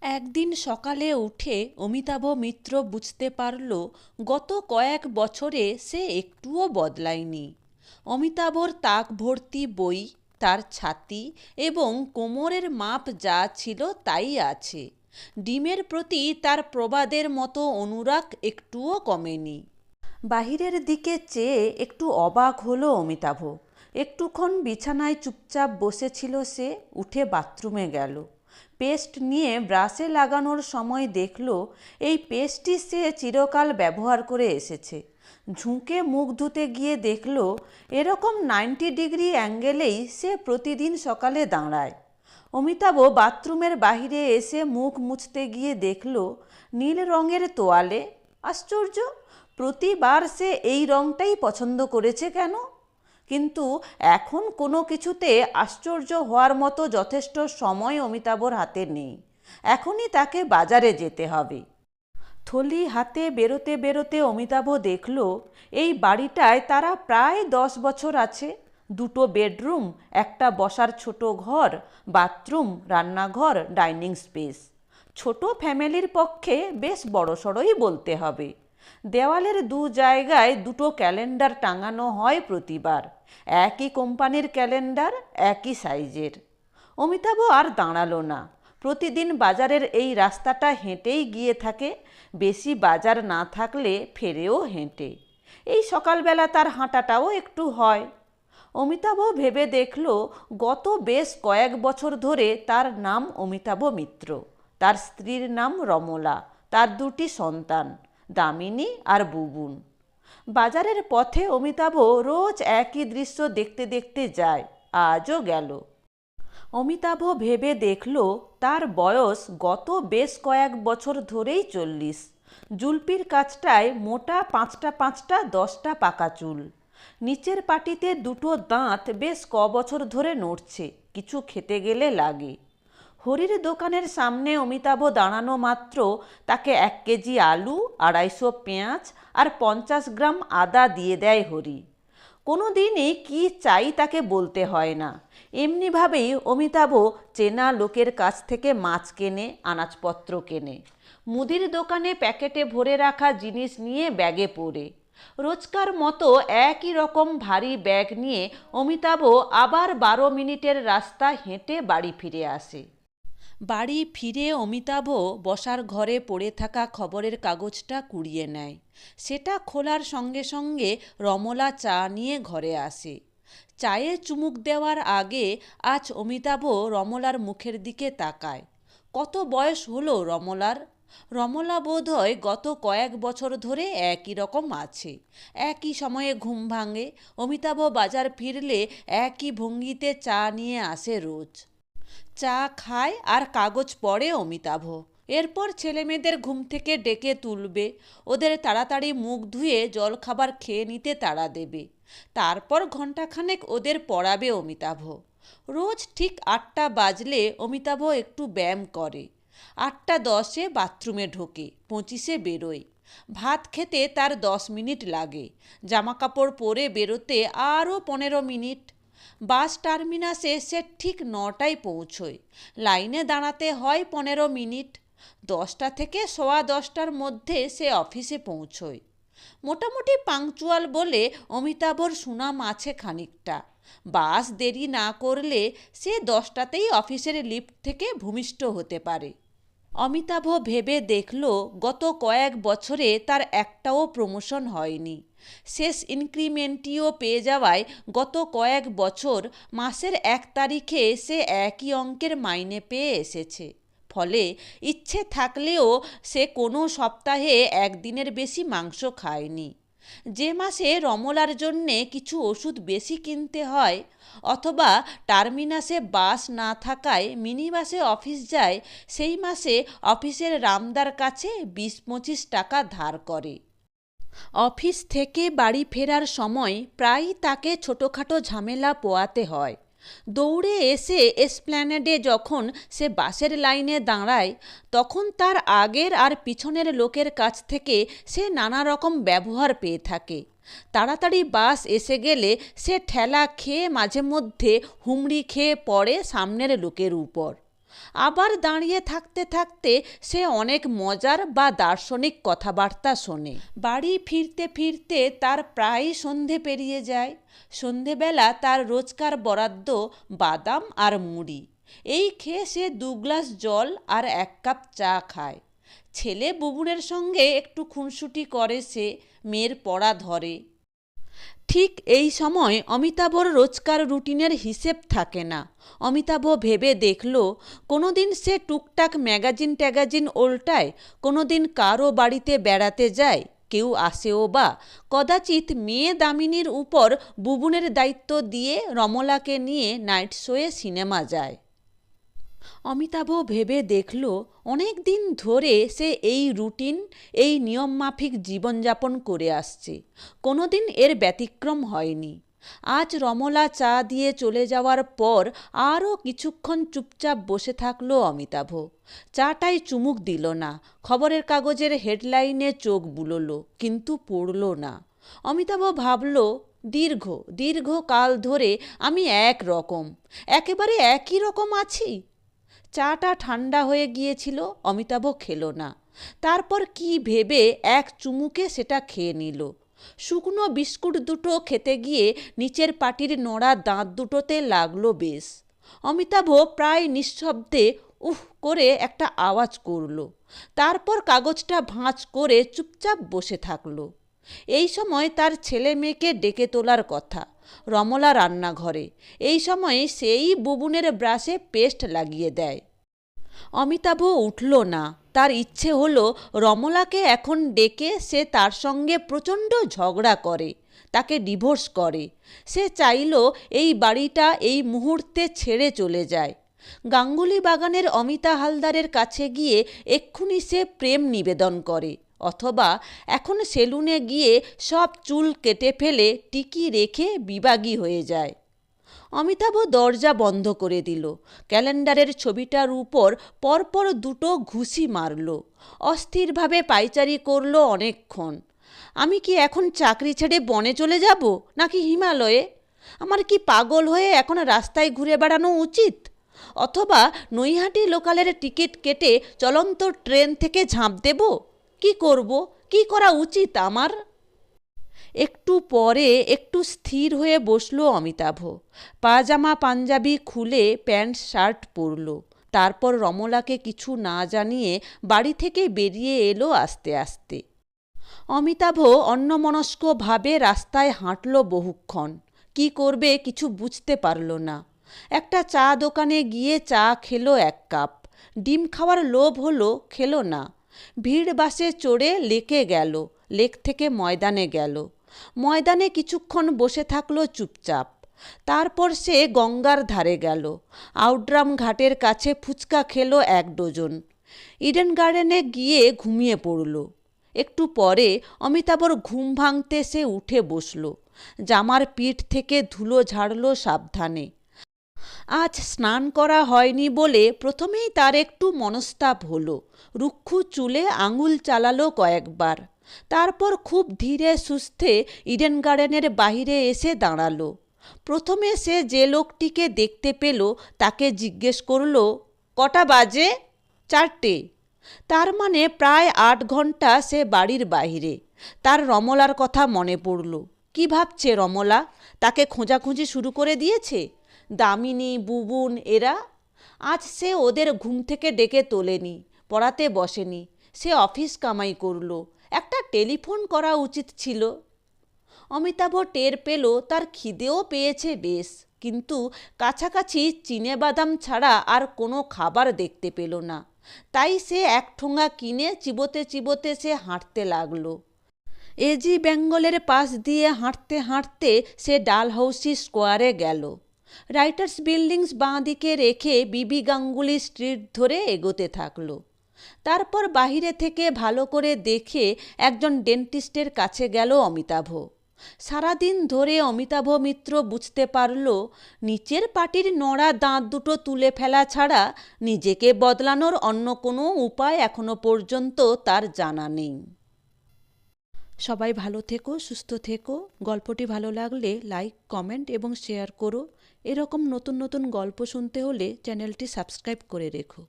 একদিন সকালে উঠে অমিতাভ মিত্র বুঝতে পারল, গত কয়েক বছরে সে একটুও বদলায়নি। অমিতাভর তাক ভর্তি বই, তার ছাতি এবং কোমরের মাপ যা ছিল তাই আছে। ডিমের প্রতি তার প্রবাদের মতো অনুরাগ একটুও কমেনি। বাহিরের দিকে চেয়ে একটু অবাক হলো অমিতাভ। একটুক্ষণ বিছানায় চুপচাপ বসেছিল সে, উঠে বাথরুমে গেল। পেস্ট নিয়ে ব্রাশে লাগানোর সময় দেখল, এই পেস্টটি সে চিরকাল ব্যবহার করে এসেছে। ঝুঁকে মুখ ধুতে গিয়ে দেখল, এরকম নাইনটি ডিগ্রি অ্যাঙ্গেলেই সে প্রতিদিন সকালে দাঁড়ায়। অমিতাভ বাথরুমের বাহিরে এসে মুখ মুছতে গিয়ে দেখল, নীল রঙের তোয়ালে। আশ্চর্য! প্রতিবার সে এই রঙটাই পছন্দ করেছে কেন? কিন্তু এখন কোনো কিছুতে আশ্চর্য হওয়ার মতো যথেষ্ট সময় অমিতাভর হাতে নেই। এখনই তাকে বাজারে যেতে হবে। থলি হাতে বেরোতে বেরোতে অমিতাভ দেখল, এই বাড়িটায় তারা প্রায় দশ বছর আছে। দুটো বেডরুম, একটা বসার ছোট ঘর, বাথরুম, রান্নাঘর, ডাইনিং স্পেস। ছোট ফ্যামিলির পক্ষে বেশ বড়সড়ই বলতে হবে। দেওয়ালের দু জায়গায় দুটো ক্যালেন্ডার টাঙানো হয় প্রতিবার। একই কোম্পানির ক্যালেন্ডার, একই সাইজের। অমিতাভ আর দাঁড়াল না। প্রতিদিন বাজারের এই রাস্তাটা হেঁটেই গিয়ে থাকে, বেশি বাজার না থাকলে ফেরেও হেঁটে। এই সকালবেলা তার হাঁটাটাও একটু হয়। অমিতাভ ভেবে দেখল, গত বেশ কয়েক বছর ধরে তার নাম অমিতাভ মিত্র। তার স্ত্রীর নাম রমলা, তার দুটি সন্তান, দামিনী আর বুবুন। বাজারের পথে অমিতাভ রোজ একই দৃশ্য দেখতে দেখতে যায়, আজও গেল। অমিতাভ ভেবে দেখল, তার বয়স গত বেশ কয়েক বছর ধরেই চল্লিশ। জুলপির কাছটায় মোটা পাঁচটা পাঁচটা, দশটা পাকা চুল। নিচের পাটিতে দুটো দাঁত বেশ ক বছর ধরে নড়ছে, কিছু খেতে গেলে লাগে। হরির দোকানের সামনে অমিতাভ দাঁড়ানো মাত্র। তাকে এক কেজি আলু, আড়াইশো পেঁয়াজ আর পঞ্চাশ গ্রাম আদা দিয়ে দেয় হরি। কোনো দিনই কী চাই তাকে বলতে হয় না। এমনিভাবেই অমিতাভ চেনা লোকের কাছ থেকে মাছ কেনে, আনাজপত্র কেনে। মুদির দোকানে প্যাকেটে ভরে রাখা জিনিস নিয়ে ব্যাগে পড়ে। রোজকার মতো একই রকম ভারী ব্যাগ নিয়ে অমিতাভ আবার বারো মিনিটের রাস্তা হেঁটে বাড়ি ফিরে আসে। বাড়ি ফিরে অমিতাভ বসার ঘরে পড়ে থাকা খবরের কাগজটা কুড়িয়ে নেয়। সেটা খোলার সঙ্গে সঙ্গে রমলা চা নিয়ে ঘরে আসে। চায়ে চুমুক দেওয়ার আগে আজ অমিতাভ রমলার মুখের দিকে তাকায়। কত বয়স হলো রমলার? রমলা বোধ হয় গত কয়েক বছর ধরে একই রকম আছে। একই সময়ে ঘুম ভাঙে। অমিতাভ বাজার ফিরলে একই ভঙ্গিতে চা নিয়ে আসে রোজ। চা খায় আর কাগজ পড়ে অমিতাভ। এরপর ছেলেমেয়েদের ঘুম থেকে ডেকে তুলবে। ওদের তাড়াতাড়ি মুখ ধুয়ে জলখাবার খেয়ে নিতে তাড়া দেবে। তারপর ঘণ্টাখানেক ওদের পড়াবে অমিতাভ। রোজ ঠিক আটটা বাজলে অমিতাভ একটু ব্যায়াম করে। আটটা দশে বাথরুমে ঢোকে, পঁচিশে বেরোয়। ভাত খেতে তার দশ মিনিট লাগে। জামাকাপড় পরে বেরোতে আরও পনেরো মিনিট বাস টার্মিনাসে সে ঠিক নটায় পৌঁছয়। লাইনে দাঁড়াতে হয় পনেরো মিনিট। দশটা থেকে সোয়া দশটার মধ্যে সে অফিসে পৌঁছয়। মোটামুটি পাংচুয়াল বলে অমিতাভর সুনাম আছে খানিকটা। বাস দেরি না করলে সে দশটাতেই অফিসের লিফট থেকে ভূমিষ্ঠ হতে পারে। অমিতাভ ভেবে দেখল, গত কয়েক বছরে তার একটাও প্রমোশন হয়নি। শেষ ইনক্রিমেন্টটিও পেয়ে যাওয়ায় গত কয়েক বছর, মাসের এক তারিখে সে একই অঙ্কের মাইনে পেয়ে এসেছে। ফলে ইচ্ছে থাকলেও সে কোনো সপ্তাহে একদিনের বেশি মাংস খায়নি। যে মাসে রমলার জন্যে কিছু ওষুধ বেশি কিনতে হয় অথবা টার্মিনাসে বাস না থাকায় মিনিবাসে অফিস যায়, সেই মাসে অফিসের রামদার কাছে বিশ পঁচিশ টাকা ধার করে। অফিস থেকে বাড়ি ফেরার সময় প্রায়ই তাকে ছোটোখাটো ঝামেলা পোয়াতে হয়। দৌড়ে এসে এসপ্ল্যানেডে যখন সে বাসের লাইনে দাঁড়ায়, তখন তার আগের আর পিছনের লোকের কাছ থেকে সে নানা রকম ব্যবহার পেয়ে থাকে। তাড়াতাড়ি বাস এসে গেলে সে ঠেলা খেয়ে মাঝে মধ্যে হুমড়ি খেয়ে পড়ে সামনের লোকের উপর। আবার দাঁড়িয়ে থাকতে থাকতে সে অনেক মজার বা দার্শনিক কথাবার্তা শোনে। বাড়ি ফিরতে ফিরতে তার প্রায়ই সন্ধে পেরিয়ে যায়। সন্ধেবেলা তার রোজকার বরাদ্দ বাদাম আর মুড়ি। এই খেয়ে সে দু গ্লাস জল আর এক কাপ চা খায়। ছেলে বুবুনের সঙ্গে একটু খুনসুটি করে সে, মেয়ের পড়া ধরে। ঠিক এই সময় অমিতাভর রোজকার রুটিনের হিসেব থাকে না। অমিতাভ ভেবে দেখল কোনো দিন সে টুকটাক ম্যাগাজিন ট্যাগাজিন ওল্টায় কোনো দিন কারও বাড়িতে বেড়াতে যায়, কেউ আসেও বা। কদাচিৎ মেয়ে দামিনীর উপর বুবুনের দায়িত্ব দিয়ে রমলাকে নিয়ে নাইট শোয়ে সিনেমা যায়। অমিতাভ ভেবে দেখল অনেক দিন ধরে সে এই রুটিন, এই নিয়মমাফিক জীবনযাপন করে আসছে। কোনো দিন এর ব্যতিক্রম হয়নি। আজ রমলা চা দিয়ে চলে যাওয়ার পর আরও কিছুক্ষণ চুপচাপ বসে থাকল অমিতাভ। চাটাই চুমুক দিল না, খবরের কাগজের হেডলাইনে চোখ বুলল, কিন্তু পড়ল না। অমিতাভ ভাবল, দীর্ঘ দীর্ঘ কাল ধরে আমি এক রকম একেবারে একই রকম আছি? চাটা ঠান্ডা হয়ে গিয়েছিল অমিতাভ খেলো না। তারপর কি ভেবে এক চুমুকে সেটা খেয়ে নিল। শুকনো বিস্কুট দুটো খেতে গিয়ে নিচের পাটির নোড়া দাঁত দুটোতে লাগল বেশ। অমিতাভ প্রায় নিঃশব্দে উহ করে একটা আওয়াজ করল। তারপর কাগজটা ভাঁজ করে চুপচাপ বসে থাকল। এই সময় তার ছেলে মেয়েকে ডেকে তোলার কথা। রমলা রান্নাঘরে। এই সময়ে সেই বুবুনের ব্রাশে পেস্ট লাগিয়ে দেয়। অমিতাভ উঠল না। তার ইচ্ছে হলো রমলাকে এখন ডেকে সে তার সঙ্গে প্রচণ্ড ঝগড়া করে, তাকে ডিভোর্স করে। সে চাইল এই বাড়িটা এই মুহূর্তে ছেড়ে চলে যায়। গাঙ্গুলি বাগানের অমিতা হালদারের কাছে গিয়ে এক্ষুনি সে প্রেম নিবেদন করে। অথবা এখন সেলুনে গিয়ে সব চুল কেটে ফেলে টিকি রেখে বিবাগী হয়ে যায়। অমিতাভ দরজা বন্ধ করে দিল। ক্যালেন্ডারের ছবিটার উপর পরপর দুটো ঘুষি মারল। অস্থিরভাবে পাইচারি করল অনেকক্ষণ। আমি কি এখন চাকরি ছেড়ে বনে চলে যাব, নাকি হিমালয়ে? আমার কি পাগল হয়ে এখন রাস্তায় ঘুরে বেড়ানো উচিত? অথবা নৈহাটি লোকালের টিকিট কেটে চলন্ত ট্রেন থেকে ঝাঁপ দেব? কি করব? কি করা উচিত আমার? একটু পরে একটু স্থির হয়ে বসল অমিতাভ। পাজামা পাঞ্জাবি খুলে প্যান্ট, শার্ট পরল। তারপর রমলাকে কিছু না জানিয়ে বাড়ি থেকে বেরিয়ে এলো আস্তে আস্তে। অমিতাভ অন্যমনস্কভাবে রাস্তায় হাঁটল বহুক্ষণ। কি করবে কিছু বুঝতে পারল না। একটা চা দোকানে গিয়ে চা খেলো এক কাপ। ডিম খাওয়ার লোভ হলো, খেলো না। ভিড় বাসে চড়ে লেকে গেল, লেক থেকে ময়দানে গেল। ময়দানে কিছুক্ষণ বসে থাকল চুপচাপ। তারপর সে গঙ্গার ধারে গেল। আউটড্রাম ঘাটের কাছে ফুচকা খেলো এক ডজন। ইডেন গার্ডেনে গিয়ে ঘুমিয়ে পড়ল। একটু পরে অমিতাভর ঘুম ভাঙতে সে উঠে বসল। জামার পিঠ থেকে ধুলো ঝাড়ল সাবধানে। আজ স্নান করা হয়নি বলে প্রথমেই তার একটু মনস্তাপ হলো। রুক্ষু চুলে আঙুল চালালো কয়েকবার। তারপর খুব ধীরে সুস্থে ইডেন গার্ডেনের বাহিরে এসে দাঁড়াল। প্রথমে সে যে লোকটিকে দেখতে পেল, তাকে জিজ্ঞেস করল, কটা বাজে? চারটে। তার মানে প্রায় আট ঘণ্টা সে বাড়ির বাইরে তার রমলার কথা মনে পড়ল। কি ভাবছে রমলা? তাকে খোঁজাখুঁজি শুরু করে দিয়েছে? দামিনী, বুবুন, এরা আজ সে ওদের ঘুম থেকে ডেকে তোলেনি, পড়াতে বসেনি। সে অফিস কামাই করল। একটা টেলিফোন করা উচিত ছিল। অমিতাভ টের পেল, তার খিদেও পেয়েছে বেশ, কিন্তু কাছাকাছি চিনে বাদাম ছাড়া আর কোনো খাবার দেখতে পেল না। তাই সে এক ঠোঙা কিনে চিবোতে চিবোতে সে হাঁটতে লাগল। এজি বেঙ্গলের পাশ দিয়ে হাঁটতে হাঁটতে সে ডালহৌসি স্কোয়ারে গেল। রাইটার্স বিল্ডিংস বাঁ দিকে রেখে বিবি গাঙ্গুলি স্ট্রিট ধরে এগোতে থাকল। তারপর বাহিরে থেকে ভালো করে দেখে একজন ডেন্টিস্টের কাছে গেল অমিতাভ। সারাদিন ধরে অমিতাভ মিত্র বুঝতে পারল, নিচের পাটির নড়া দাঁত দুটো তুলে ফেলা ছাড়া নিজেকে বদলানোর অন্য কোনো উপায় এখনও পর্যন্ত তার জানা নেই। সবাই ভালো থেকো, সুস্থ থেকো। গল্পটি ভালো লাগলে লাইক, কমেন্ট এবং শেয়ার করো। এরকম নতুন নতুন গল্প শুনতে হলে চ্যানেলটি সাবস্ক্রাইব করে রেখো।